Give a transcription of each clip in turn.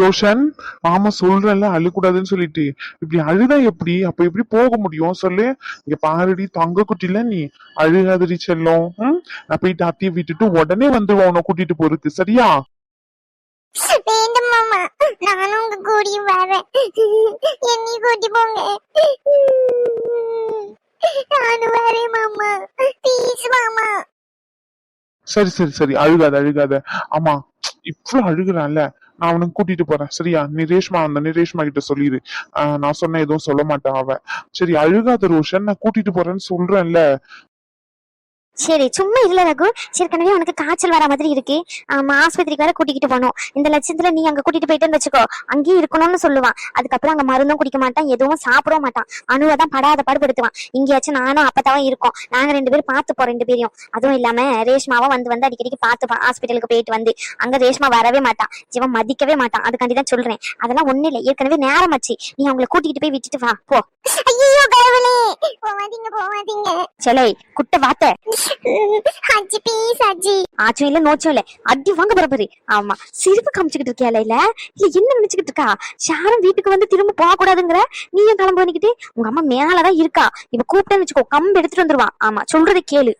ரோஷன் ஆமா சொல்றேன்ல அழுக்கூடாதுன்னு சொல்லிட்டு. இப்படி அழுதா எப்படி? அப்ப எப்படி போக முடியும்? சொல்லு. இங்க பாருடி தங்க குட்டில நீ அழுகாதடி செல்லம்? நான் போயிட்டு அத்தையை விட்டுட்டு உடனே வந்துருவோம் உன்னை கூட்டிட்டு போறதுக்கு. சரியா? நானும் உங்க கூடயும் வரேன். என்னையும் கூட்டி போங்க. நானும் வரேன் மாமா. ப்ளீஸ் மாமா. சரி சரி சரி. அழுகாத அழுகாத. ஆமா இவ்வளவு அழுகுறான்ல. நான் அவனுக்கு கூட்டிட்டு போறேன். சரியா? நீ ரேஷ்மா அந்த நீ ரேஷ்மா கிட்ட சொல்லிடு நான் சொன்ன எதுவும் சொல்ல மாட்டான் அவன். சரி அழுகாத ரோஷன் நான் கூட்டிட்டு போறேன்னு சொல்றேன்ல. சரி சும்மா இல்ல ரகு. ஏற்கனவே உனக்கு காய்ச்சல் வர மாதிரி இருக்கு. ஆமா ஆஸ்பத்திரிக்கு வேற கூட்டிகிட்டு போனோம். இந்த லட்சத்துல நீ அங்க கூட்டிட்டு போயிட்டு வச்சுக்கோ. அங்கேயே இருக்கணும்னு சொல்லுவான். அதுக்கப்புறம் அங்க மருந்தும் குடிக்க மாட்டான் எதுவும் சாப்பிடவும் மாட்டான். அணுவை தான் படாத பாடுபடுத்துவான் இங்கேயாச்சும் நானும் அப்பதாவும் இருக்கோம். நாங்க ரெண்டு பேரும் பார்த்துப்போம் ரெண்டு பேரையும். அதுவும் இல்லாம ரேஷ்மாவும் வந்து வந்து அடிக்கடிக்கு பார்த்துப்பான் ஹாஸ்பிட்டலுக்கு போயிட்டு வந்து அங்க ரேஷ்மா வரவே மாட்டான். இவன் மதிக்கவே மாட்டான். அதுக்காண்டி தான் சொல்றேன். அதெல்லாம் ஒண்ணு இல்ல. ஏற்கனவே நேரம் ஆச்சு. நீ அவங்கள கூட்டிட்டு போய் விட்டுட்டு வா. போ. ஐயோ கடவுளே. போவாதீங்க போவாதீங்க. சலை குட்ட வார்த்தை அஜி ப்ளீஸ் அஜி. ஆச்சும் இல்ல நோச்சும் இல்ல. அடி வாங்க பரபரி ஆமா சிரிப்பு காமிச்சுக்கிட்டு இருக்கியா இல்ல இல்ல என்ன நினைச்சுக்கிட்டு இருக்கா? ஷாரம் வீட்டுக்கு வந்து திரும்ப போக கூடாதுங்கிற? நீயும் கிளம்பு பண்ணிக்கிட்டு உங்க அம்மா மேலதான் இருக்கா. இப்ப கூப்பிட்டேன்னு வச்சுக்கோ கம்பு எடுத்துட்டு வந்துருவான் ஆமா சொல்றதை கேளு.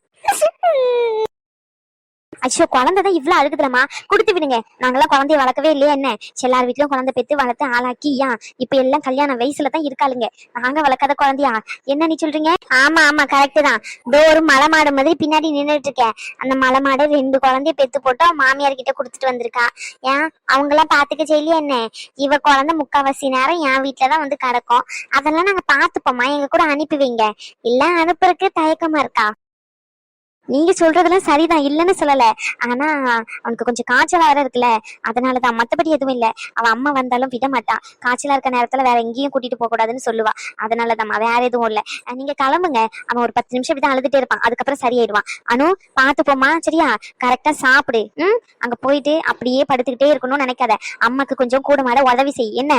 ஐயோ குழந்தை தான் இவ்வளவு அழுகுதுலமா கொடுத்து விடுங்க. நாங்களாம் குழந்தைய வளர்க்கவே இல்லையா என்ன? எல்லார் வீட்லயும் குழந்தை பெத்து வளர்த்து ஆளாக்கி ஏன் இப்ப எல்லாம் கல்யாண வயசுல தான் இருக்காளுங்க. நாங்க வளர்க்காத குழந்தையா? என்ன நீ சொல்றீங்க? ஆமா ஆமா கரெக்ட் தான். இதோ ஒரு மலை மாடு மாதிரி பின்னாடி நின்னுட்டு இருக்கேன் அந்த மலை மாடு ரெண்டு குழந்தைய பெத்து போட்டு மாமியார் கிட்ட கொடுத்துட்டு வந்திருக்கா. ஏன் அவங்க எல்லாம் பாத்துக்க செய்யலையா என்ன? இவ குழந்தை முக்காவாசி நேரம் என் வீட்டுலதான் வந்து கிடக்கும். அதெல்லாம் நாங்க பாத்துப்போமா எங்க கூட அனுப்பி வைங்க. இல்ல அனுப்புறதுக்கு தயக்கமா இருக்கா? நீங்க சொல்றதெல்லாம் சரிதான் இல்லைன்னு சொல்லல. ஆனா அவனுக்கு கொஞ்சம் காய்ச்சலா வேற இருக்குல்ல. அதனாலதான் மத்தபடி எதுவும் இல்ல. அவன் அம்மா வந்தாலும் விட மாட்டான். காய்ச்சலா இருக்க நேரத்துல வேற எங்கேயும் கூட்டிட்டு போக கூடாதுன்னு சொல்லுவா. அதனாலதான் வேற எதுவும் இல்ல. நீங்க கிளம்புங்க. அவன் ஒரு பத்து நிமிஷம் இப்படி அழுதுட்டே இருப்பான். அதுக்கப்புறம் சரியாயிடுவான். அனு பாத்து போமா சரியா? கரெக்டா சாப்பிடு. ம்? அங்க போயிட்டு அப்படியே படுத்துக்கிட்டே இருக்கணும்னு நினைக்காத. அம்மாக்கு கொஞ்சம் கூட மாட உதவி செய். என்ன?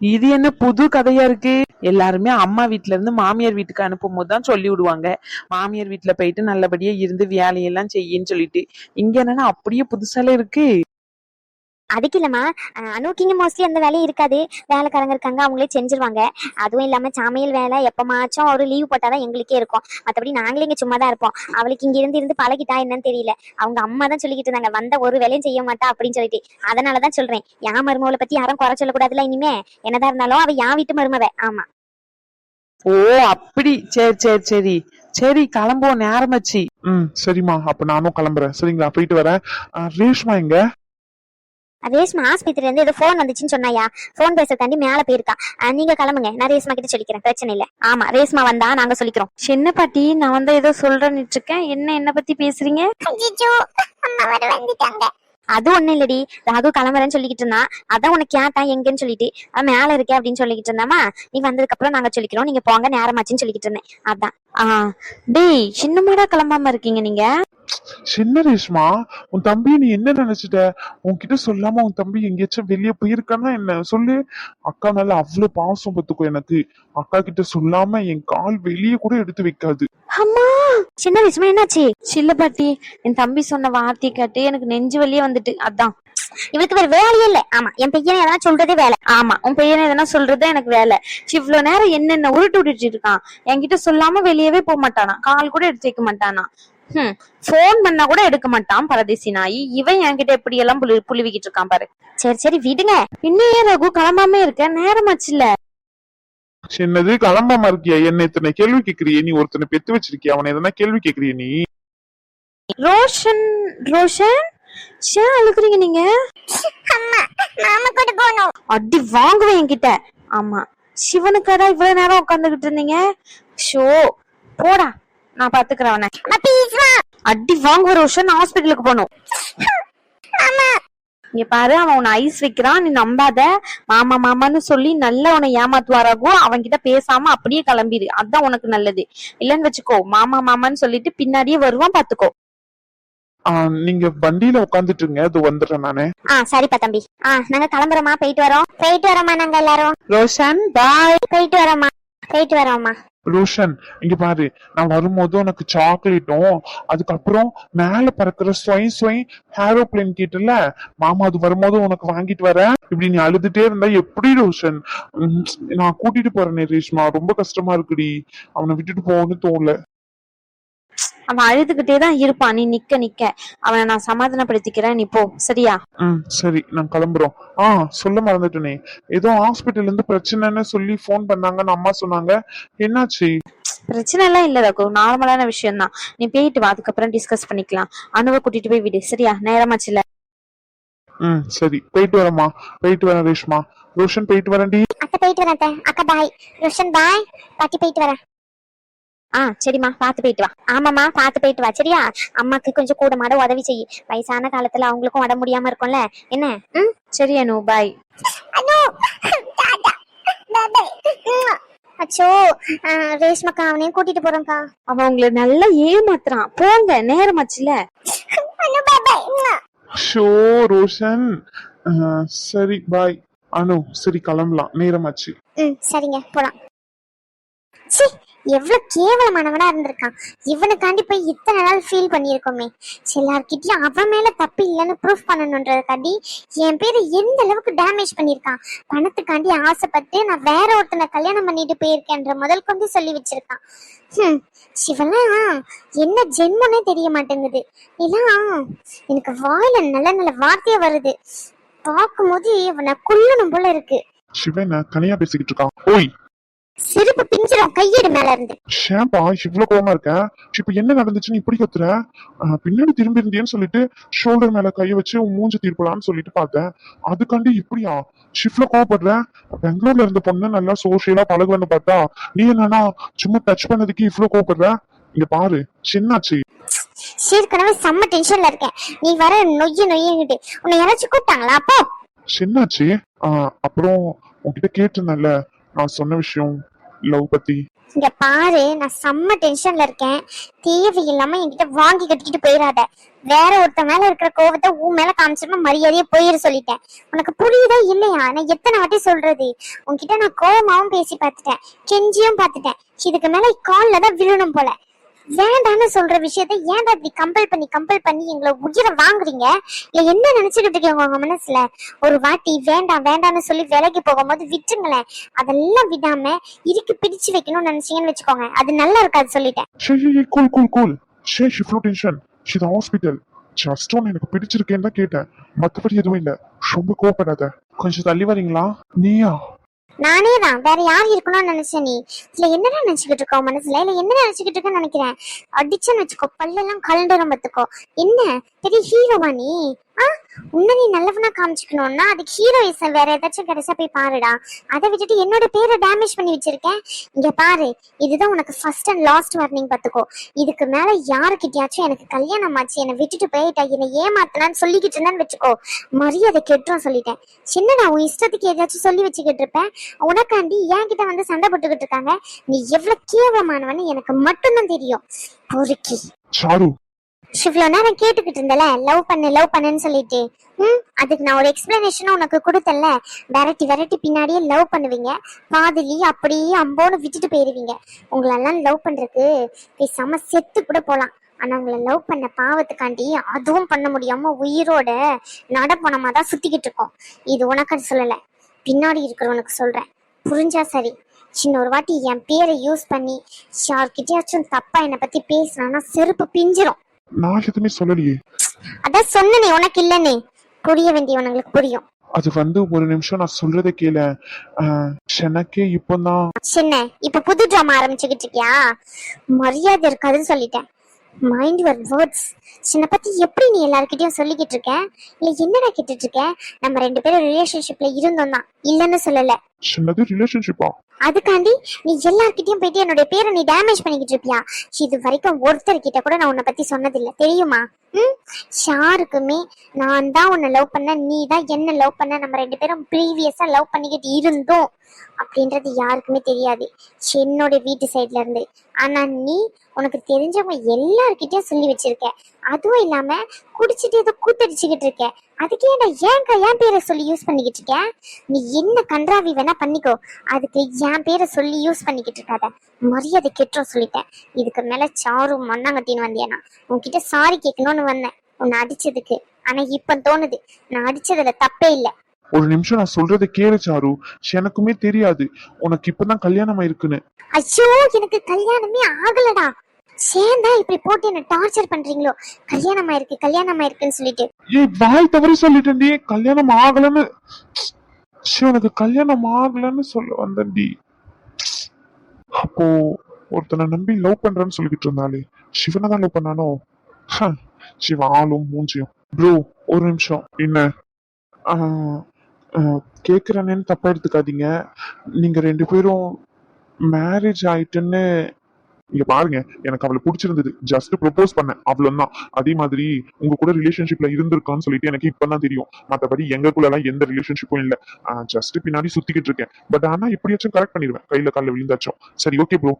இது என்ன புது கதையா இருக்கு? எல்லாருமே அம்மா வீட்ல இருந்து மாமியார் வீட்டுக்கு அனுப்பும் போது தான் சொல்லி விடுவாங்க. மாமியார் வீட்டுல போயிட்டு நல்லபடியா இருந்து வேலையெல்லாம் செய்யின்னு சொல்லிட்டு. இங்க என்னன்னா அப்படியே புதுசால இருக்கு. அதுக்கு இல்லம்மா. அஹ் அனுக்கிங்க மோஸ்ட்லி அந்த வேலையும் இருக்காது. வேலைக்காரங்க இருக்காங்க அவங்களே செஞ்சிருவாங்க. அதுவும் இல்லாம சமையல் வேலை எப்பமாச்சும் ஒரு லீவ் போட்டாதான் எங்களுக்கே இருக்கும். மத்தபடி நாங்களே இங்க சும்மா தான் இருப்போம். அவளுக்கு இங்க இருந்து இருந்து பழகிட்டா என்னன்னு தெரியல. அவங்க அம்மா தான் சொல்லிக்கிட்டு இருந்தாங்க வந்த ஒரு வேலையும் செய்ய மாட்டா அப்படின்னு சொல்லிட்டு. அதனாலதான் சொல்றேன். என் மருமகளை பத்தி யாரும் குறை சொல்லக்கூடாதுல இனிமே? என்னதான் இருந்தாலும் அவ என் வீட்டு மருமவ. ஆமா. ஓ அப்படி. சரி சரி சரி. சரி கிளம்புவோம். நேரமாச்சு ம். சரிம்மா. அப்ப நானும் கிளம்புறேன். சரிங்களா? போயிட்டு வரேன். ரேஷ்மா எங்க? ரேஷ்மா ஆஸ்பத்திரில இருந்து ஏதோ ஃபோன் வந்துச்சுன்னு சொன்னாயா? ஃபோன் பேசுறதாண்டி மேல போயிருக்கா. நீங்க கிளம்புங்க. நான் ரேஷ்மா கிட்ட சொல்லிக்கிறேன். பிரச்சனை இல்ல. ஆமா ரேஷ்மா வந்தா நாங்க சொல்லிக்கிறோம். சின்ன பாட்டி? நான் வந்து ஏதோ சொல்றேன்னு இருக்கேன் என்ன என்ன பத்தி பேசுறீங்க? அம்மா வர வந்துட்டாங்க. அது ஒண்ணும் இல்லடி. ராகு கிளம்புறேன்னு சொல்லிக்கிட்டு இருந்தான் அதான் உனக்கு கேட்டான். எங்கன்னு சொல்லிட்டு. அவன் மேல இருக்கே அப்படின்னு சொல்லிக்கிட்டு இருந்தாமா? நீ வந்ததுக்கு அப்புறம் நாங்க சொல்லிக்கிறோம். நீங்க போங்க நேரமாச்சுன்னு சொல்லிக்கிட்டு இருந்தேன். அதான். ஆ. டேய் சின்னமாடா கிளம்பாம இருக்கீங்க நீங்க? சின்ன ரேஷ்மா உன் தம்பி நீ என்ன நினைச்சிட்ட? உன்கிட்ட சொல்லாம உன் தம்பி எங்கேயாச்சும் வெளியே போயிருக்கானா என்ன? சொல்லு. அக்கா மேல அவ்வளவு பாசம் பத்துக்கும் எனக்கு. அக்கா கிட்ட சொல்லாம என் கால் வெளியே கூட எடுத்து வைக்காது. அம்மா! சின்ன ரேஷ்மா என்னாச்சு? சில்ல பாட்டி என் தம்பி சொன்ன வார்த்தை கேட்டு எனக்கு நெஞ்சு வெளியே வந்துட்டு. அதான். இவளுக்கு வேற வேலையே இல்ல. ஆமா என் பையன் எதனா சொல்றதே வேலை. ஆமா உன் பையனை எதனா சொல்றது எனக்கு வேலை. இவ்வளவு நேரம் என்னென்ன உருட்டு விட்டுட்டு இருக்கான். என்கிட்ட சொல்லாம வெளியவே போக மாட்டானா. கால் கூட எடுத்து வைக்க மாட்டானா. ஹம் போன் பண்ணா கூட எடுக்க மாட்டான் பரதேசி நாய். இவன் என்கிட்ட எப்படி எல்லாம் புலி புலிவிக்கிட்டு இருக்கான் பாரு. சரி சரி விடுங்க. இன்னும் ஏன் ரகு கிளம்பாம இருக்க? நேரமாச்சு இல்ல. சின்னது கிளம்பாம இருக்கியா? என்ன இத்தனை கேள்வி கேக்குறியே நீ ஒருத்தனை பெத்து வச்சிருக்கியா? அவனை எதனா கேள்வி கேக்குறிய நீ? ரோஷன் ரோஷன்? ஏன் அழுக்குறீங்க நீங்க? அம்மா மாமா கூட போனோம் அடி வாங்குவேன் என்கிட்ட. ஆமா. சிவனுக்காடா இவ்வளவு நேரம் உட்காந்துகிட்டு இருந்தீங்க? ஷோ போடா. நான் பாத்துக்கிறேன் அவனை. ப்ளீஸ் வா. அடி வாங்குவ ரோஷன் ஹாஸ்பிட்டலுக்கு அம்மா. இங்க பாரு அவன் உன்னை ஐஸ் வைக்கிறான் நீ நம்பாத. மாமா மாமான்னு சொல்லி நல்லா உன்னை ஏமாத்துவாராகும் அவன்கிட்ட பேசாம அப்படியே கிளம்பிடு. அதான் உனக்கு நல்லது. இல்லன்னு வச்சுக்கோ மாமா மாமான்னு சொல்லிட்டு பின்னாடியே வருவான் பாத்துக்கோ. நீங்க வண்டியில உட்காந்துட்டு இருங்க அது வந்துடுறேன் நானு. ஆ சரிப்பா தம்பி. ஆ நாங்க கிளம்புறோமா போயிட்டு வரோம். போயிட்டு வரோமா நாங்க எல்லாரும். ரோஷன் பாய் போயிட்டு வரோமா போயிட்டு வரோம்மா. ரோஷன் இங்க பாரு நான் வரும்போது உனக்கு சாக்லேட்டும் அதுக்கப்புறம் மேல பறக்கிற ஸ்வயம் ஸ்வயம் ஏரோப்ளேன் கேட்டல மாமா அது வரும்போது உனக்கு வாங்கிட்டு வரேன் இப்படி நீ அழுதுட்டே இருந்தா எப்படி ரோஷன்? உம், நான் கூட்டிட்டு போறேனே ரேஷ்மா ரொம்ப கஷ்டமா இருக்குடி அவனை விட்டுட்டு போகணும்னு தோணல. அவன் அழுதுகிட்டே தான் இருப்பான். நீ நிக்க நிக்க. அவனை நான் சமாதானப்படுத்திக்கிறேன். நீ போ. சரியா? ம் சரி. நான் கிளம்புறோம். ஆ சொல்ல மறந்துட்டேனே. ஏதோ ஹாஸ்பிட்டல்ல இருந்து பிரச்சனைன்னு சொல்லி ஃபோன் பண்ணாங்கன்னு அம்மா சொன்னாங்க. என்னாச்சு? பிரச்சனை எல்லாம் இல்ல ரகு. நார்மலான விஷயம் தான் நீ போயிட்டு வா. அதுக்கப்புறம் டிஸ்கஸ் பண்ணிக்கலாம். அணுவை கூட்டிட்டு போய் விடு. சரியா? நேரமாச்சுல ம் சரி. போயிட்டு வரேம்மா. போயிட்டு வரேன் ரேஷ்மா. ரோஷன் போயிட்டு வரேன்டி. அத்தை போயிட்டு வரேன் அத்தை. அக்கா பாய். ரோஷன் பாய். பாட்டி போயிட்டு வரேன். ஆ சரிம்மா பாத்து போயிட்டு வா. ஆமாம்மா பார்த்து போயிட்டு வா சரியா? அம்மாக்கு கொஞ்சம் கூட மாட உதவி செய் வயசான காலத்துல அவங்களுக்கும் உட முடியாம இருக்கும்ல. என்ன? ம்? சரி அனு பாய் அனு! அச்சோ ரேஷ்மாக்கா அவனையும் கூட்டிட்டு போறோம்க்கா அவன் உங்களை நல்லா ஏமாத்துறான். போங்க நேரமாச்சுல அனு பாய் பாய் ஷோ ரோஷன். சரி பாய் அனு சரி கிளம்பலாம். நேரமாச்சு. ம் சரிங்க போலாம். எவ்வளவு கேவலமானவனா இருந்திருக்கான். இவனுக்காண்டி போய் இத்தனை நாள் ஃபீல் பண்ணியிருக்கோமே. எல்லார்கிட்டயும் அவன் மேல தப்பு இல்லைன்னு ப்ரூஃப் பண்ணணுன்றதுக்காண்டி என் பேரை எந்த அளவுக்கு டேமேஜ் பண்ணியிருக்கான். பணத்துக்காண்டி ஆசைப்பட்டு நான் வேற ஒருத்தனை கல்யாணம் பண்ணிட்டு போயிருக்கேன்ற முதல் கொண்டு சொல்லி வச்சிருக்கான். ஹம், சிவலாம் என்ன ஜென்மனே தெரிய மாட்டேங்குது. இதெல்லாம் எனக்கு வாயில நல்ல நல்ல வார்த்தையே வருது. பார்க்கும்போது இவனை கொல்லணும் போல இருக்கு. சிவன் தனியா பேசிக்கிட்டு இருக்கான். ஓய் செருப்பு பிஞ்சிரும் கையெடு மேல இருந்து ஷேப்பா இவ்வளவு கோவமா இருக்க? இப்ப என்ன நடந்துச்சுன்னு இப்படி கத்துற? பின்னாடி திரும்பி இருந்தியன்னு சொல்லிட்டு ஷோல்டர் மேல கைய வச்சு உன் மூஞ்ச தீர்ப்பலாம்னு சொல்லிட்டு பார்த்தேன். அதுக்காண்டி இப்படியா? ஷிஃப்ட்ல கோவப்படுற? பெங்களூர்ல இருந்த பொண்ணு நல்லா சோஷியலா பழகுவேன்னு பார்த்தா நீ என்னன்னா சும்மா டச் பண்ணதுக்கு இவ்வளவு கோவப்படுற? இங்க பாரு சின்னாச்சு. ஏற்கனவே செம்ம டென்ஷன்ல இருக்கேன். நீ வர நொய்ய நொய்யிட்டு உன்னை யாராச்சும் கூப்பிட்டாங்களா? அப்போ சின்னாச்சு அப்புறம் உன்கிட்ட கேட்டிருந்தேன்ல நான் சொன்ன விஷயம் லவ் பத்தி. இங்க பாரு நான் செம்ம டென்ஷன்ல இருக்கேன். தேவையில்லாம என்கிட்ட வாங்கி கட்டிக்கிட்டு போயிடாத வேற ஒருத்த மேல இருக்கிற கோவத்தை உன் மேல காமிச்சிருந்தா மரியாதையே போயிரு சொல்லிட்டேன். உனக்கு புரியுதா இல்லையா? நான் எத்தனை வாட்டி சொல்றது? உன்கிட்ட நான் கோவமாவும் பேசி பார்த்துட்டேன். கெஞ்சியும் பார்த்துட்டேன். இதுக்கு மேல கால்ல தான் விழணும் போல. வேண்டான்னு சொல்ற விஷயத்த ஏன்டா இப்படி கம்பல் பண்ணி கம்பல் பண்ணி எங்களை உயிரை வாங்குறீங்க? இல்ல என்ன நினைச்சுக்கிட்டு இருக்கீங்க உங்க மனசுல? ஒரு வாட்டி வேண்டாம் வேண்டாம்னு சொல்லி விலகி போகும்போது விட்டுருங்களேன். அதெல்லாம் விடாம இருக்கு பிடிச்சு வைக்கணும்னு நினைச்சீங்கன்னு வச்சுக்கோங்க. அது நல்லா இருக்காது சொல்லிட்டேன். ஷே கூல் கூல் கூல் ஷே shift tension she hospital just ஒன்று எனக்கு பிடிச்சிருக்கேன்னு தான் கேட்டேன். மற்றபடி எதுவும் இல்லை. ரொம்ப கோவப்படாத. கொஞ்சம் தள்ளி வரீங்களா? நீயா? நானே தான் வேற யார் இருக்கணும்னு நினைச்ச நீ? இல்ல என்னடா நினைச்சுக்கிட்டு இருக்கோம் மனசுல? இல்ல என்ன நினைச்சுக்கிட்டு இருக்கேன்னு நினைக்கிறேன்? அடிச்சுன்னு வச்சுக்கோ பல்லெல்லாம் கலண்டுரும் பத்துக்கோ என்ன? பெரிய ஹீரோவா நீ? ஆஹ் உன்னை நீ நல்லவனா காமிச்சுக்கணும்னா அதுக்கு ஹீரோயிசம் வேற ஏதாச்சும் கிடைச்சா போய் பாருடா. அதை விட்டுட்டு என்னோட பேரை டேமேஜ் பண்ணி வச்சிருக்கேன். இங்க பாரு இதுதான் உனக்கு ஃபர்ஸ்ட் அண்ட் லாஸ்ட் வார்னிங் பாத்துக்கோ இதுக்கு மேல யாருக்கிட்டயாச்சும் எனக்கு கல்யாணம் ஆச்சு என்னை விட்டுட்டு போயிட்டா என்னை ஏமாத்தலான்னு சொல்லிக்கிட்டு இருந்தான்னு வச்சுக்கோ. மரியாதை கெட்டுரும் சொல்லிட்டேன். சின்னடா உன் இஷ்டத்துக்கு ஏதாச்சும் சொல்லி வச்சுக்கிட்டு இருப்பேன். உனக்காண்டி என்கிட்ட வந்து சண்டை போட்டுக்கிட்டு இருக்காங்க. நீ எவ்வளவு கேவலமானவன்னு எனக்கு மட்டும்தான் தெரியும். பொறுக்கி. சாரு இவ்வளோ நேரம் கேட்டுக்கிட்டு இருந்தல? லவ் பண்ணு லவ் பண்ணுன்னு சொல்லிட்டு. ம் அதுக்கு நான் ஒரு எக்ஸ்பிளனேஷனும் உனக்கு கொடுத்தல வெரைட்டி வெரைட்டி பின்னாடியே லவ் பண்ணுவீங்க. பாதிலி அப்படியே அம்போன்னு விட்டுட்டு போயிருவீங்க. உங்களெல்லாம் லவ் பண்றதுக்கு பேசாம செத்து கூட போலாம். ஆனா உங்களை லவ் பண்ண பாவத்துக்காண்டி அதுவும் பண்ண முடியாம உயிரோட நடப்பணமா தான் சுத்திக்கிட்டு இருக்கோம். இது உனக்கு சொல்லல. பின்னாடி இருக்கிறவனுக்கு சொல்றேன். புரிஞ்சா சரி. இன்னொரு வாட்டி என் பேரை யூஸ் பண்ணி யார்கிட்டயாச்சும் தப்பா என்னை பத்தி பேசினா செருப்பு பிஞ்சிரும். நான் எதுவுமே சொல்லலையே. அதான் சொன்னனே உனக்கு இல்லனே. புரிய வேண்டியவனுங்களுக்கு புரியும். அது வந்து ஒரு நிமிஷம் நான் சொல்றதை கேள. எனக்கே இப்போதான் சின்ன இப்ப புது ட்ராமா ஆரம்பிச்சுக்கிட்டு இருக்கியா? மரியாதை இருக்காதுன்னு சொல்லிட்டேன். மைண்ட் யுவர் வேர்ட்ஸ் சின்ன பத்தி எப்படி நீ எல்லார்கிட்டயும் சொல்லிக்கிட்டு இருக்க? இல்ல என்னடா கேட்டுட்டு இருக்க? நம்ம ரெண்டு பேரும் ரிலேஷன்ஷிப்ல இருந்தோம் தான் இல்லன்னு சொல்லல. சின்னது ரிலேஷன்ஷிப்பா அதுக்காண்டி நீ எல்லார்கிட்டயும் போயிட்டு என்னோட பேரை நீ டேமேஜ் பண்ணிக்கிட்டு இருப்பியா? இது வரைக்கும் ஒருத்தர் கிட்ட கூட நான் உன்னை பத்தி சொன்னதில்லை. தெரியுமா? ம்? யாருக்குமே நான் தான் உன்னை லவ் பண்ண நீ தான் என்ன லவ் பண்ண நம்ம ரெண்டு பேரும் ப்ரீவியஸா லவ் பண்ணிக்கிட்டு இருந்தோம் அப்படின்றது யாருக்குமே தெரியாது. என்னோட வீட்டு சைட்ல இருந்து. ஆனா நீ உனக்கு தெரிஞ்சவங்க எல்லார்கிட்டயும் சொல்லி வச்சிருக்க. அதுவும் இல்லாம குடிச்சிட்டு ஏதோ கூத்தடிச்சுக்கிட்டு இருக்க. அதுக்கே நான் ஏன்க்கா என் பேரை சொல்லி யூஸ் பண்ணிக்கிட்டு இருக்கேன் நீ என்ன கன்றாவி வேணா பண்ணிக்கோ. அதுக்கு என் பேரை சொல்லி யூஸ் பண்ணிக்கிட்டு இருக்காத. மரியாதை கெட்டுரும் சொல்லிட்டேன். இதுக்கு மேல சாரு மண்ணாங்கட்டின்னு வந்தியானா. உன்கிட்ட சாரி கேட்கணும்னு வந்தேன். உன்னை அடிச்சதுக்கு. ஆனா இப்ப தோணுது. நான் அடிச்சதுல தப்பே இல்ல. ஒரு நிமிஷம் நான் சொல்றதை கேளு சாரு. எனக்குமே தெரியாது. உனக்கு இப்பதான் கல்யாணம் ஆயிருக்குன்னு. ஐயோ எனக்கு கல்யாணமே ஆகலடா. சேர்ந்தா இப்படி போட்டு என்ன டார்ச்சர் பண்றீங்களோ? கல்யாணம் ஆயிருக்கு கல்யாணம் ஆயிருக்குன்னு சொல்லிட்டு. ஏய் வாய் தவறி சொல்லிட்டேன்டி. கல்யாணம் ஆகலன்னு. ச்சே, உனக்கு கல்யாணம் ஆகலன்னு சொல்ல வந்தேன்டி. அப்போ ஒருத்தனை நம்பி லவ் பண்றேன்னு சொல்லிக்கிட்டு இருந்தாலே சிவனை தான் லவ் பண்ணானோ? ஹ, சிவன் ஆளும் மூஞ்சியும். ப்ரோ ஒரு நிமிஷம். என்ன? ஆஹ், தப்பா எடுத்துக்காதீங்க. நீங்க ரெண்டு பேரும் மேரேஜ் ஆயிட்டுன்னு இங்க பாருங்க எனக்கு அவளை பிடிச்சிருந்தது. ஜஸ்ட் ப்ரொபோஸ் பண்ணேன். அவ்வளவுதான். அதே மாதிரி உங்க கூட ரிலேஷன்ஷிப்ல இருந்திருக்கான்னு சொல்லிட்டு எனக்கு இப்பதான் தெரியும். மத்தபடி எங்களுக்குள்ள எல்லாம் எந்த ரிலேஷன்ஷிப்பும் இல்ல. ஜஸ்ட் பின்னாடி சுத்திக்கிட்டு இருக்கேன். பட் ஆனா எப்படியாச்சும் கரெக்ட் பண்ணிடுவேன். கையில காலில் விழுந்தாச்சும். சரி ஓகே ப்ரோ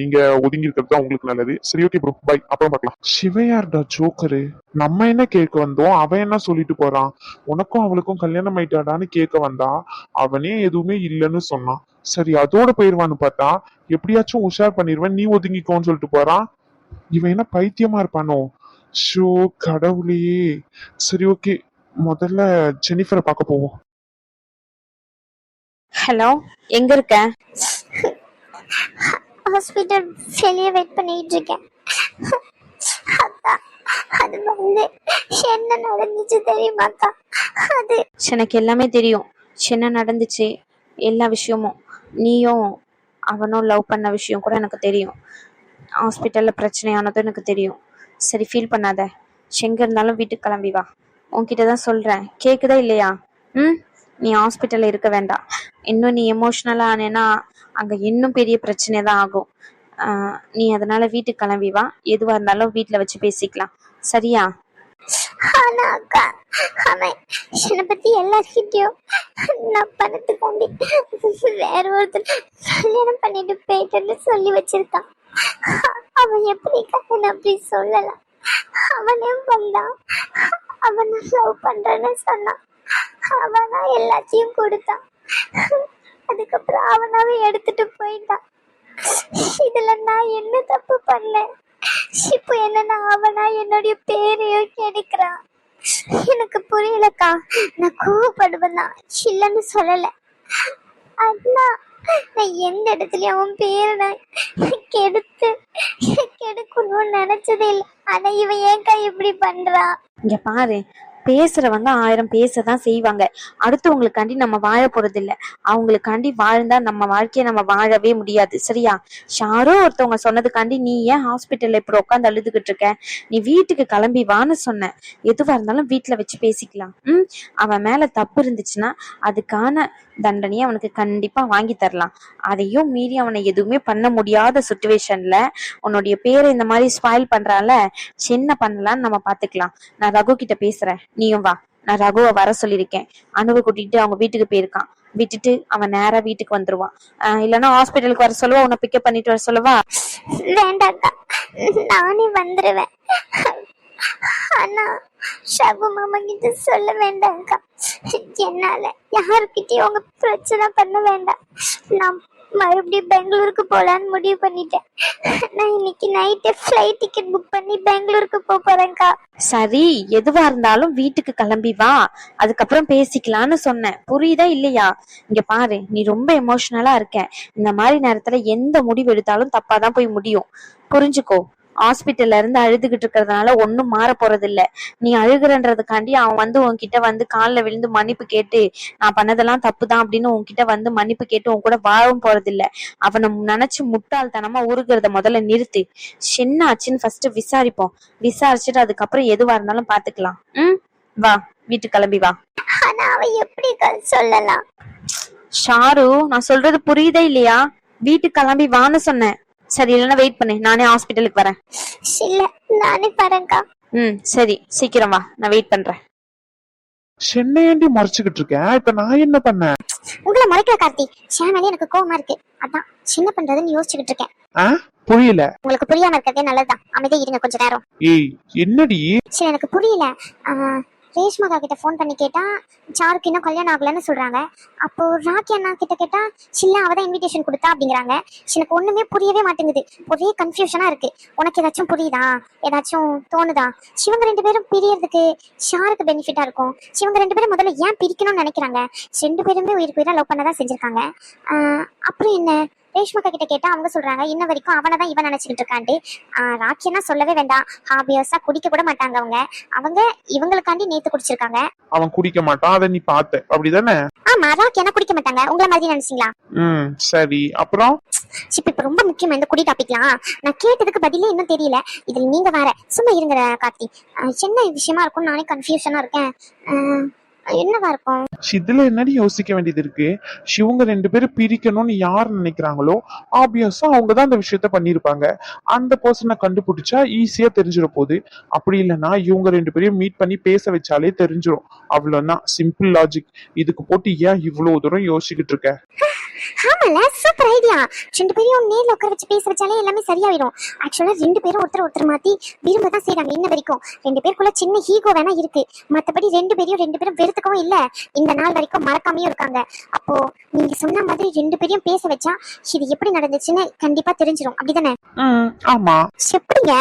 நீங்க ஒதுங்கி இருக்கிறது தான் உங்களுக்கு நல்லது. சரி ஓகே ப்ரோ பை அப்புறம் பார்க்கலாம். சிவையார்டா ஜோக்கரு நம்ம என்ன கேட்க வந்தோம்? அவன் என்ன சொல்லிட்டு போறான்? உனக்கும் அவளுக்கும் கல்யாணம் ஆயிட்டாடான்னு கேட்க வந்தா அவனே எதுவுமே இல்லைன்னு சொன்னான். சரி அதோட போயிருவான்னு பார்த்தா எப்படியாச்சும் உஷார் பண்ணிடுவேன் நீ ஒதுங்கிக்கோன்னு சொல்லிட்டு போறான். இவன் என்ன பைத்தியமா இருப்பானோ? ஷோ கடவுளே. சரி ஓகே. முதல்ல ஜெனிஃபரை பார்க்க போவோம். ஹலோ எங்க இருக்க? ஹாஸ்பிட்டல் வெளியே வெயிட் பண்ணிட்டு இருக்கேன். அது வந்து என்ன நடந்துச்சு தெரியுமாக்கா அது எனக்கு எல்லாமே தெரியும். என்ன நடந்துச்சு? எல்லா விஷயமும். நீயும் அவனும் லவ் பண்ண விஷயம் கூட எனக்கு தெரியும். ஹாஸ்பிட்டலில் பிரச்சனையானதும் எனக்கு தெரியும். சரி ஃபீல் பண்ணாத. எங்கே இருந்தாலும் வீட்டுக்கு கிளம்பி வா. உன்கிட்ட தான் சொல்கிறேன் கேட்குதா இல்லையா? ம்? நீ ஹாஸ்பிட்டலில் இருக்க வேண்டாம். இன்னும் நீ எமோஷ்னலாக ஆனேன்னா அங்கே இன்னும் பெரிய பிரச்சனை தான் ஆகும். நீ அதனால் வீட்டுக்கு கிளம்பி வா. எதுவாக இருந்தாலும் வீட்டில் வச்சு பேசிக்கலாம். சரியா? ஆனா அக்கா அவன் என்னை பத்தி எல்லார்கிட்டயும் நான் பணத்துக்காண்டி வேற ஒருத்தர் கல்யாணம் பண்ணிட்டு போயிட்டேன்னு சொல்லி வச்சிருக்கான். அவன் எப்படி கல்யாணம் அப்படி சொல்லலாம் அவனே வந்தான் அவன் லவ் பண்றேன்னு சொன்னான். அவனா எல்லாத்தையும் கொடுத்தான். அதுக்கப்புறம் அவனாவே எடுத்துட்டு போயிட்டான். இதுல நான் என்ன தப்பு பண்ணேன்? இப்போ என்னன்னா அவனா என்னுடைய பேரையும் கெடுக்கிறான் எனக்கு புரியலக்கா. நான் கோவப்படுவேன். தான் இல்லைன்னு சொல்லல. அண்ணா நான் எந்த இடத்துலயும் அவன் பேரை நான் கெடுத்து கெடுக்கணும்னு நினைச்சதே இல்லை. ஆனா இவன் ஏன்க்கா இப்படி பண்றான் இங்க பாரு. பேசுறவங்க ஆயிரம் பேசதான் செய்வாங்க. அடுத்தவங்களுக்காண்டி நம்ம வாழ போறது இல்ல அவங்களுக்காண்டி வாழ்ந்தா நம்ம வாழ்க்கைய நம்ம வாழவே முடியாது. சரியா? யாரோ ஒருத்தவங்க சொன்னதுக்காண்டி நீ ஏன் ஹாஸ்பிட்டல்ல இப்படி உட்காந்து அழுதுகிட்டு இருக்க? நீ வீட்டுக்கு கிளம்பி வான்னு சொன்ன. எதுவா இருந்தாலும் வீட்டுல வச்சு பேசிக்கலாம். உம் அவன் மேல தப்பு இருந்துச்சுன்னா அதுக்கான தண்டனையை அவனுக்கு கண்டிப்பா வாங்கி தரலாம். அதையும் மீறி அவனை எதுவுமே பண்ண முடியாத சுச்சுவேஷன்ல உன்னுடைய பேரை இந்த மாதிரி ஸ்பாயில் பண்றால சின்ன பண்ணலாம்னு நம்ம பாத்துக்கலாம் நான் ரகு கிட்ட பேசுறேன். நீயும் வா. நான் ரகுவை வர சொல்லியிருக்கேன். அணுவை கூட்டிட்டு அவங்க வீட்டுக்கு போயிருக்கான். விட்டுட்டு அவன் நேரா வீட்டுக்கு வந்துருவான். இல்லைன்னா ஹாஸ்பிட்டலுக்கு வர சொல்லுவா உன்னை பிக்கப் பண்ணிட்டு வர சொல்லுவா. வேண்டாக்கா. நானே வந்துருவேன். ஆனா ஷகு மாமா கிட்ட சொல்ல வேண்டாம்க்கா. என்னால யாருக்கிட்டயும் உங்க பிரச்சனை பண்ண வேண்டாம். நான் மறுபடியும் பெங்களூருக்கு போலான்னு முடிவு பண்ணிட்டேன். நான் இன்னைக்கு நைட்டு ஃப்ளைட் டிக்கெட் புக் பண்ணி பெங்களூருக்கு போக போறேன்க்கா. சரி எதுவா இருந்தாலும் வீட்டுக்கு கிளம்பி வா. அதுக்கப்புறம் பேசிக்கலாம்னு சொன்னேன். புரியுதா இல்லையா? இங்க பாரு நீ ரொம்ப எமோஷனலா இருக்க. இந்த மாதிரி நேரத்துல எந்த முடிவு எடுத்தாலும் தப்பாதான் போய் முடியும். புரிஞ்சுக்கோ. ஹாஸ்பிட்டல்ல இருந்து அழுதுகிட்டு இருக்கிறதுனால ஒன்னும் மாற போறது இல்ல நீ அழுகுறன்றதுக்காண்டி அவன் வந்து உன்கிட்ட வந்து கால்ல விழுந்து மன்னிப்பு கேட்டு நான் பண்ணதெல்லாம் தப்புதான் அப்படின்னு உன்கிட்ட வந்து மன்னிப்பு கேட்டு உன் கூட வாழவும் போறது இல்ல அவனை நினைச்சு முட்டாள்தனமா உருகிறத முதல்ல நிறுத்து. என்ன ஆச்சுன்னு ஃபர்ஸ்ட் விசாரிப்போம். விசாரிச்சுட்டு அதுக்கப்புறம் எதுவா இருந்தாலும் பாத்துக்கலாம் ம்? வா வீட்டுக்கு கிளம்பி வா. ஆனா அவன் எப்படிக்கா சொல்லலாம்? ஷாரு நான் சொல்றது புரியுதா இல்லையா? வீட்டுக்கு கிளம்பி வான்னு சொன்னேன். சரி இல்லைன்னா வெயிட் பண்ணு. நானே ஹாஸ்பிட்டலுக்கு வரேன். இல்ல நானே வரேன்க்கா. ம் சரி. சீக்கிரம் வா. நான் வெயிட் பண்றேன். சென்னையாண்டி மறைச்சுக்கிட்டு இருக்கேன். இப்ப நான் என்ன பண்ணேன்? உங்களை மறைக்கிற கார்த்தி. என் மேலே எனக்கு கோவமா இருக்கு. அதான் என்ன பண்றதுன்னு யோசிச்சுக்கிட்டு இருக்கேன். ஆ புரியல. உங்களுக்கு புரியாம இருக்கிறதே நல்லதுதான். அமைதியா இருங்க கொஞ்ச நேரம். ஏய் என்னடி? சரி எனக்கு புரியல. ஆஹ், ரேஷ்மகா கிட்ட ஃபோன் பண்ணி கேட்டா சாருக்கு இன்னும் கல்யாணம் ஆகலன்னு சொல்றாங்க. அப்போ ராக்கி அண்ணா கிட்ட கேட்டா சில்ல அவ தான் இன்விடேஷன் கொடுத்தா அப்படிங்கிறாங்க. எனக்கு ஒண்ணுமே புரியவே மாட்டேங்குது. ஒரே கன்ஃபியூஷனா இருக்கு. உனக்கு ஏதாச்சும் புரியுதா? ஏதாச்சும் தோணுதா? சிவங்க ரெண்டு பேரும் பிரியறதுக்கு ஷாருக்கு பெனிஃபிட்டா இருக்கும். சிவங்க ரெண்டு பேரும் முதல்ல ஏன் பிரிக்கணும்னு நினைக்கிறாங்க? ரெண்டு பேருமே உயிருக்கு உயிரா லவ் பண்ணதான் செஞ்சிருக்காங்க. அப்புறம் என்ன? ரேஷ்மாக்கா கிட்ட கேட்டா அவங்க சொல்றாங்க இன்ன வரைக்கும் அவனை தான் இவன் நினைச்சுக்கிட்டு இருக்கான்ட்டு. ஆஹ், ராக்கியன்னா சொல்லவே வேண்டாம். ஹாபியஸா குடிக்க கூட மாட்டாங்க அவங்க. அவங்க இவங்களுக்காண்டி நேத்து குடிச்சிருக்காங்க. அவன் குடிக்க மாட்டான் அதை நீ பார்த்த. அப்படிதானே? ஆமா ராக்கி என்ன குடிக்க மாட்டாங்க? உங்களை மாதிரி நினைச்சீங்களா? ம் சரி. அப்புறம்? இப்ப இப்ப ரொம்ப முக்கியமா இந்த குடி டாபிக்லாம் நான் கேட்டதுக்கு பதிலே இன்னும் தெரியல. இதுல நீங்க வேற சும்மா இருங்க கார்த்தி என்ன விஷயமா இருக்கும் நானே கன்ஃபியூஷனா இருக்கேன். என்னவா இருக்கும்? இதுல என்னடி யோசிக்க வேண்டியது இருக்கு? இவங்க ரெண்டு பேரும் பிரிக்கணும்னு யார் நினைக்கிறாங்களோ ஆப்வியஸா அவங்க தான் அந்த விஷயத்த பண்ணிருப்பாங்க அந்த பர்சனை கண்டுபிடிச்சா ஈஸியா தெரிஞ்சிட போகுது. அப்படி இல்லைன்னா இவங்க ரெண்டு பேரையும் மீட் பண்ணி பேச வச்சாலே தெரிஞ்சிடும். அவ்வளவுதான். சிம்பிள் லாஜிக் இதுக்கு போட்டு ஏன் இவ்வளவு தூரம் யோசிச்சுக்கிட்டு இருக்க? ஆமால சூப்பர் ஐடியா ரெண்டு பேரையும் நேர்ல உட்கார வச்சு பேச வச்சாலே எல்லாமே சரியாயிடும். ஆக்சுவலா ரெண்டு பேரும் ஒருத்தர் ஒருத்தர் மாத்தி விரும்ப தான் செய்றாங்க இன்ன வரைக்கும். ரெண்டு பேருக்குள்ள சின்ன ஹீகோ வேணா இருக்கு. மத்தபடி ரெண்டு பேரையும் ரெண்டு பேரும் வெறுத்துக்கவும் இல்ல. இந்த நாள் வரைக்கும் மறக்காமையும் இருக்காங்க. அப்போ நீங்க சொன்ன மாதிரி ரெண்டு பேரையும் பேச வச்சா இது எப்படி நடந்துச்சுன்னு கண்டிப்பா தெரிஞ்சிடும் அப்படிதானே? ஆமா. எப்படிங்க?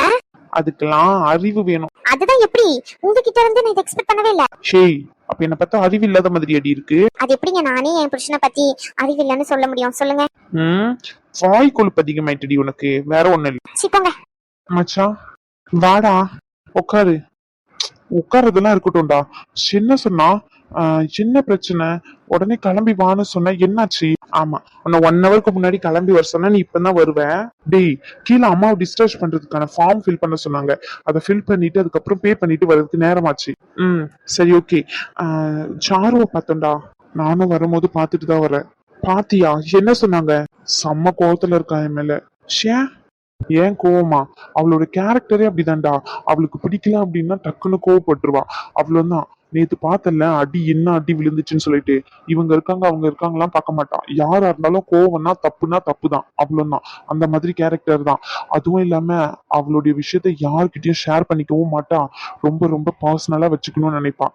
அதுக்கெல்லாம் அறிவு வேணும். அதுதான் எப்படி? உங்ககிட்ட இருந்து நான் எக்ஸ்பெக்ட் பண்ணவே இல்ல. ஷேய் அப்ப என்ன பார்த்தா அறிவு இல்லாத மாதிரி அடி இருக்கு. அது எப்படிங்க நானே என் புருஷனை பத்தி அறிவில்லைன்னு சொல்ல முடியும்? சொல்லுங்க. ம் வாய் கொழுப்பு அதிகமாயிட்டடி உனக்கு. வேற ஒண்ணும் இல்ல. சிப்போங்க மச்சான் வாடா. உட்காரு உட்காரதெல்லாம் இருக்கட்டும்டா. என்ன சொன்னா ஆஹ், என்ன பிரச்சனை? உடனே கிளம்பி வான்னு சொன்ன என்னாச்சு? ஆமா உன்னை ஒன் ஹவருக்கு முன்னாடி கிளம்பி வர சொன்னா நீ இப்பதான் வருவேன் டேய் கீழே அம்மாவை டிஸ்டர்ப் பண்றதுக்கான ஃபார்ம் ஃபில் பண்ண சொன்னாங்க. அதை ஃபில் பண்ணிட்டு அதுக்கப்புறம் பே பண்ணிட்டு வர்றதுக்கு நேரமாச்சு. ம் சரி ஓகே சாருவை பார்த்தோம்டா நானும் வரும்போது பார்த்துட்டு தான் வரேன். பாத்தியா என்ன சொன்னாங்க? செம்ம கோவத்துல இருக்கா என் மேல. ஷே ஏன் கோவமா? அவளோட கேரக்டரே அப்படிதான்டா. அவளுக்கு பிடிக்கல அப்படின்னா டக்குன்னு கோவப்பட்டுருவா. அவ்வளவுதான். நேத்து பார்த்தல அடி என்ன அடி விழுந்துச்சுன்னு சொல்லிட்டு. இவங்க இருக்காங்க அவங்க இருக்காங்களாம் பார்க்க மாட்டான். யாரா இருந்தாலும் கோவம்னா தப்புனா தப்பு தான் அவ்வளவுதான். அந்த மாதிரி கேரக்டர் தான். அதுவும் இல்லாம அவளுடைய விஷயத்த யார்கிட்டயும் ஷேர் பண்ணிக்கவும் மாட்டா. ரொம்ப ரொம்ப பர்சனலா வச்சுக்கணும்னு நினைப்பான்.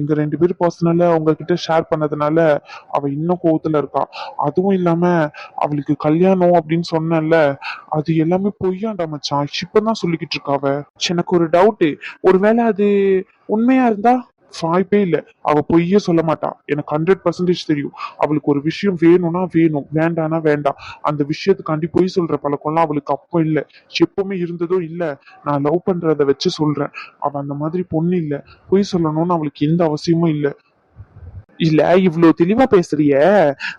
எங்க ரெண்டு பேரும் பர்சனலா உங்ககிட்ட ஷேர் பண்ணதுனால அவ இன்னும் கோவத்துல இருக்கா. அதுவும் இல்லாம அவளுக்கு கல்யாணம் அப்படின்னு சொன்னேன்ல அது எல்லாமே பொய்யாண்டா மச்சான். இப்பதான் சொல்லிக்கிட்டு இருக்காவ எனக்கு ஒரு டவுட் ஒருவேளை அது உண்மையா இருந்தா வாய்ப்பே இல்ல. அவ பொய்யே சொல்ல மாட்டா. எனக்கு ஹண்ட்ரட் பர்சன்டேஜ் தெரியும். அவளுக்கு ஒரு விஷயம் வேணும்னா வேணும். வேண்டானா வேண்டாம். அந்த விஷயத்துக்காண்டி பொய் சொல்ற பழக்கம்லாம் அவளுக்கு அப்போ இல்ல. எப்பவுமே இருந்ததோ இல்ல. நான் லவ் பண்றத வச்சு சொல்றேன். அவ அந்த மாதிரி பொண்ணு இல்ல. பொய் சொல்லணும்னு அவளுக்கு எந்த அவசியமும் இல்ல. இல்ல இவ்வளவு தெளிவா பேசுறிய.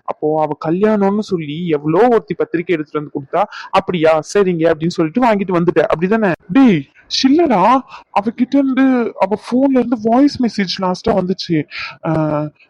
அப்போ அவ கல்யாணம்னு சொல்லி எவ்வளோ ஒருத்தி பத்திரிக்கை எடுத்துட்டு வந்து கொடுத்தா அப்படியா? சரிங்க. அப்படின்னு சொல்லிட்டு வாங்கிட்டு வந்துட்ட. அப்படிதானே? டேய் சில்லடா அவகிட்ட இருந்து அவ போன்ல இருந்து வாய்ஸ் மெசேஜ் லாஸ்டா வந்துச்சு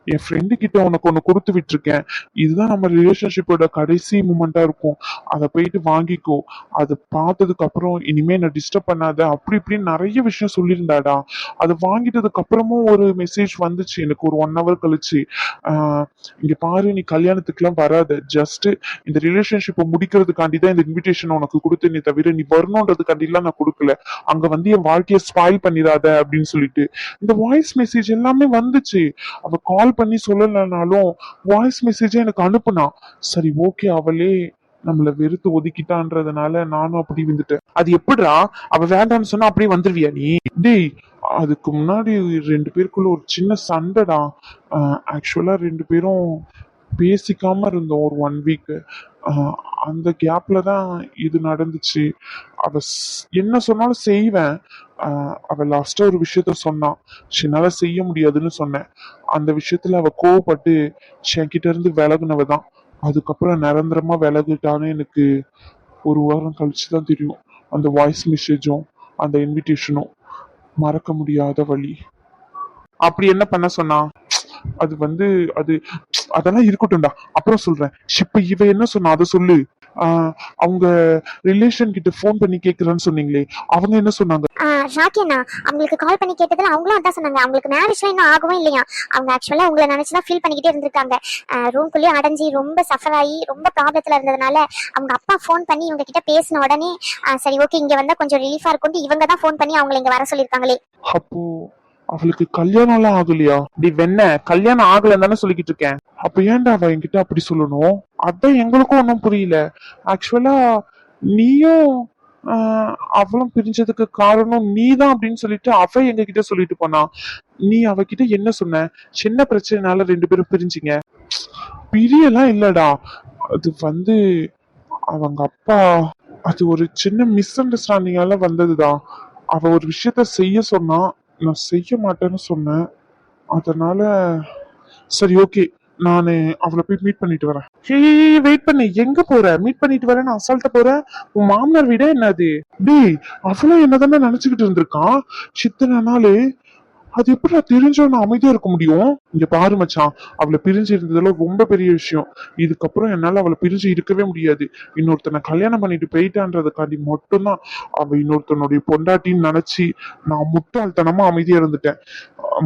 என் ஃப்ரெண்டு கிட்ட உனக்கு ஒண்ணு கொடுத்து விட்டுருக்கேன். இதுதான் நம்ம ரிலேஷன்ஷிப்போட கடைசி மூமெண்டா இருக்கும். அதை போயிட்டு வாங்கிக்கோ. அதை பார்த்ததுக்கு அப்புறம் இனிமே என்ன டிஸ்டர்ப் பண்ணாத. அப்படி இப்படின்னு நிறைய விஷயம் சொல்லியிருந்தாடா. அதை வாங்கிட்டதுக்கு அப்புறமும் ஒரு மெசேஜ் வந்துச்சு. எனக்கு ஒரு ஒன் ஹவர் கழிச்சு. ஆஹ் இங்க பாரு நீ கல்யாணத்துக்குலாம் வராத. ஜஸ்ட் இந்த ரிலேஷன்ஷிப்பை முடிக்கிறதுக்காண்டி தான் இந்த இன்விடேஷன் உனக்கு கொடுத்தேனே தவிர நீ வரணுன்றதுக்காண்டிலாம் நான் கொடுக்கல. அங்க வந்து என் வாழ்க்கையை ஸ்பாயில் பண்ணிடாத அப்படின்னு சொல்லிட்டு இந்த வாய்ஸ் மெசேஜ் எல்லாமே வந்துச்சு. அவ கால் பண்ணி சொல்லலைனாலும் வாய்ஸ் மெசேஜ எனக்கு அனுப்புனா சரி ஓகே அவளே நம்மள வெறுத்து ஒதுக்கிட்டான்றதுனால நானும் அப்படி வந்துட்டேன் அது எப்படிடா? அவ வேண்டாம்னு சொன்னா அப்படியே வந்துருவியா நீ? டேய் அதுக்கு முன்னாடி ரெண்டு பேருக்குள்ள ஒரு சின்ன சண்டைடா. ஆக்சுவலா ரெண்டு பேரும் பேசிக்காம இருந்தோம் ஒரு ஒன் வீக் அந்த கேப்ல தான் இது நடந்துச்சு. அவ என்ன சொன்னாலும் செய்வேன். அவள் அவ லாஸ்டா ஒரு விஷயத்த சொன்னான் "ச்சே, செய்ய முடியாதுன்னு சொன்னேன். அந்த விஷயத்துல அவ கோவப்பட்டு என்கிட்ட இருந்து விலகுனவ தான். அதுக்கப்புறம் நிரந்தரமா விலகிட்டான்னு எனக்கு ஒரு வாரம் கழிச்சு தான் தெரியும். அந்த வாய்ஸ் மெசேஜும் அந்த இன்விடேஷனும் மறக்க முடியாத வழி. அப்படி என்ன பண்ண சொன்னா? அது வந்து அது அதெல்லாம் இருக்கட்டும்டா. அப்புறம் சொல்றேன். இப்ப இவ என்ன சொன்னா அதை சொல்லு. அவங்க ரிலேஷன் கிட்ட ஃபோன் பண்ணி கேக்குறேன்னு சொன்னீங்களே அவங்க என்ன சொன்னாங்க? அண்ணா. அவங்களுக்கு கால் பண்ணி கேட்டதுல அவங்களும் அதான் சொன்னாங்க. அவங்களுக்கு மேரேஜ்லாம் இன்னும் ஆகவும் இல்லையா? அவங்க ஆக்சுவலா உங்களை நினைச்சுதான் ஃபீல் பண்ணிக்கிட்டே இருந்திருக்காங்க. ரூம்குள்ளேயே அடைஞ்சி ரொம்ப சஃபர் ஆகி ரொம்ப ப்ராப்ளத்துல இருந்ததுனால அவங்க அப்பா ஃபோன் பண்ணி இவங்க கிட்ட பேசின உடனே சரி ஓகே இங்க வந்தா கொஞ்சம் ரிலீஃபா இருக்கும்னு இவங்க தான் ஃபோன் பண்ணி அவங்களை இங்க வர சொல்லியிருக்காங்களே. அப்போ அவளுக்கு கல்யாணம் எல்லாம் ஆகலையா? டி வெண்ண கல்யாணம் ஆகலன்னு தானே சொல்லிக்கிட்டு இருக்கேன். அப்ப ஏன்டா அவ என்கிட்ட அப்படி சொல்லணும்? அதான் எங்களுக்கும் ஒன்றும் புரியல. ஆக்சுவலா நீயும் அவளும் பிரிஞ்சதுக்கு காரணம் நீதான் அப்படின்னு சொல்லிட்டு அவ எங்க கிட்ட சொல்லிட்டு போனா. நீ அவகிட்ட என்ன சொன்ன? சின்ன பிரச்சனைனால ரெண்டு பேரும் பிரிஞ்சிங்க. பிரியெல்லாம் இல்லடா. அது வந்து அவங்க அப்பா அது ஒரு சின்ன மிஸ் அண்டர்ஸ்டாண்டிங்கால வந்ததுதான். அவ ஒரு விஷயத்த செய்ய சொன்னா நான் செய்ய மாட்டேன்னு சொன்னேன். அதனால சரி ஓகே நான் அவளை போய் மீட் பண்ணிட்டு வரேன். ஹே வெயிட் பண்ணு. எங்க போற? மீட் பண்ணிட்டு வரேன்னு அசால்ட்ட போற உன் மாமனார் வீடே என்னது? டேய் அவளும் என்னதானே நினைச்சுக்கிட்டு இருந்திருக்கான் சித்தனை நாளு அது எப்படி தெரிஞ்சவன அமைதியா இருக்க முடியும்? இங்க பாரு மச்சான் அவளை பிரிஞ்சு இருந்ததுல ரொம்ப பெரிய விஷயம். இதுக்கப்புறம் என்னால அவளை பிரிஞ்சு இருக்கவே முடியாது. இன்னொருத்தனை கல்யாணம் பண்ணிட்டு போயிட்டான்றதுக்காண்டி மட்டும்தான் அவ இன்னொருத்தனுடைய பொண்டாட்டின்னு நினைச்சு நான் முட்டாள்தனமா அமைதியா இருந்துட்டேன்.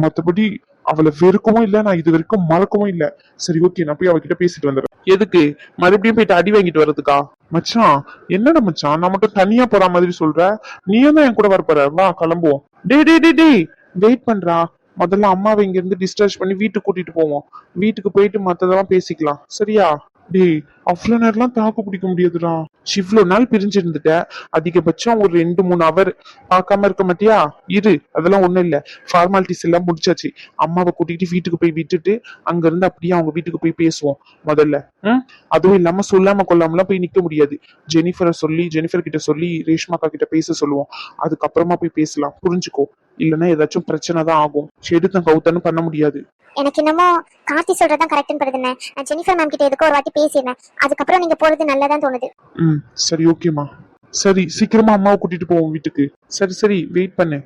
மத்தபடி அவளை வெறுக்கவும் இல்ல நான் இது வரைக்கும் மறக்கவும் இல்ல. சரி ஓகே நான் போய் அவகிட்ட பேசிட்டு வந்துடுறேன். எதுக்கு? மறுபடியும் போயிட்டு அடி வாங்கிட்டு வர்றதுக்கா? மச்சான் என்னடா மச்சான் நான் மட்டும் தனியா போற மாதிரி சொல்ற? நீயும் தான் என் கூட வரப்போற? வா கிளம்புவோம். டே டே டே டே வெயிட் பண்றா. முதல்ல அம்மாவை இங்க இருந்து டிஸ்சார்ஜ் பண்ணி வீட்டுக்கு கூட்டிட்டு போவோம். வீட்டுக்கு போயிட்டு மத்ததெல்லாம் பேசிக்கலாம். சரியா? டேய் அவ்வளவு நேரம்லாம் தாக்கு பிடிக்க முடியாதுடா. இவ்வளோ நாள் பிரிஞ்சிருந்துட்ட. அதிகபட்சம் ஒரு ரெண்டு மூணு அவர் பார்க்காம இருக்க மாட்டியா? இரு அதெல்லாம் ஒண்ணும் இல்ல. ஃபார்மாலிட்டிஸ் எல்லாம் முடிச்சாச்சு. அம்மாவை கூட்டிட்டு வீட்டுக்கு போய் விட்டுட்டு அங்க இருந்து அப்படியே அவங்க வீட்டுக்கு போய் பேசுவோம். முதல்ல ம்? அதுவும் இல்லாம சொல்லாம கொள்ளாமலாம் போய் நிக்க முடியாது. ஜெனிஃபரை சொல்லி ஜெனிஃபர் கிட்ட சொல்லி ரேஷ்மாக்கா கிட்ட பேச சொல்லுவோம். அதுக்கப்புறமா போய் பேசலாம். புரிஞ்சுக்கோ. இல்லைன்னா ஏதாச்சும் பிரச்சனை தான் ஆகும். எடுத்தன் கவுத்தன்னு பண்ண முடியாது. எனக்கு என்னமோ கார்த்தி சொல்றதுதான் கரெக்ட்னு படுதுண்ணே. நான் ஜெனிஃபர் மேம் கிட்ட எதுக்கோ ஒரு வாட்டி பேசிடுறேன் அதுக்கப்புறம் நீங்க போறது நல்லதான் தோணுது. ம் சரி ஓகேம்மா சரி சீக்கிரமா அம்மாவை கூட்டிட்டு போவோம் வீட்டுக்கு. சரி சரி வெயிட் பண்ணு.